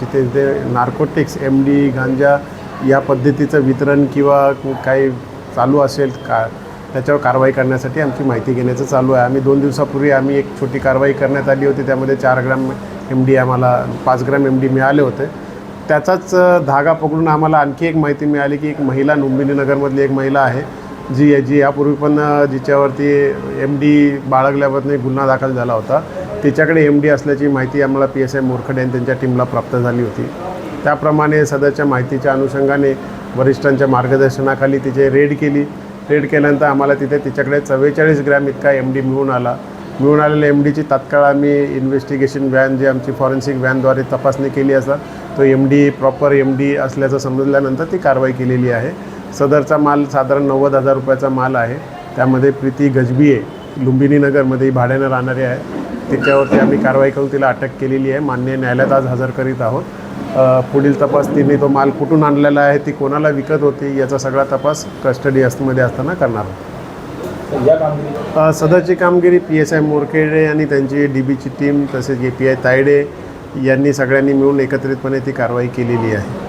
जिथे ते narcotics M D गांजा या पद्धतीचं वितरण किंवा काही चालू असेल का त्याच्यावर कारवाई करण्यासाठी आमची माहिती घेण्याचं चालू आहे. आम्ही दोन दिवसापूर्वी आम्ही एक छोटी कारवाई करण्यात आली होती. त्यामध्ये चार ग्राम एम डी आम्हाला पाच ग्राम एम डी मिळाले होते. त्याचाच धागा पकडून आम्हाला आणखी एक माहिती मिळाली की एक महिला लुंबिनी नगरमधली एक महिला आहे जी जी यापूर्वी पण जिच्यावरती एम डी बाळगल्याबद्दल गुन्हा दाखल झाला होता. तिच्याकडे एम डी असल्याची माहिती आम्हाला पी एस आय मोरखडे आणि त्यांच्या टीमला प्राप्त झाली होती. त्याप्रमाणे सदरच्या माहितीच्या अनुषंगाने वरिष्ठांच्या मार्गदर्शनाखाली तिचे रेड केली. रेड केल्यानंतर आम्हाला तिथे तिच्याकडे चव्वेचाळीस ग्रॅम इतका एम डी मिळून आला. मिळून आलेल्या एम डीची तात्काळ आम्ही इन्व्हेस्टिगेशन व्हॅन जी आमची फॉरेन्सिक व्हॅनद्वारे तपासणी केली असता तो M D proper M D असल्याचं समजल्यानंतर ती कारवाई केलेली आहे. सदरचा माल साधारण नव्वद हजार रुपयाचा माल आहे. त्यामध्ये प्रीती गजबिये लुंबिनी नगरमध्ये ही भाड्यानं राहणारी आहे. तिच्यावरती आम्ही कारवाई करून तिला अटक केलेली आहे. मान्य न्यायालयात आज हजर करीत आहोत. पुढील तपास तिने तो माल कुठून आणलेला आहे ती कोणाला विकत होती याचा सगळा तपास कस्टडी असमध्ये असताना करणार आहोत. सदरची कामगिरी पी एस आय मोरखेडे आणि त्यांची डी बीची टीम तसेच ए पी आय तायडे यांनी सगळ्यांनी मिळून एकत्रितपणे ती कारवाई केलेली आहे.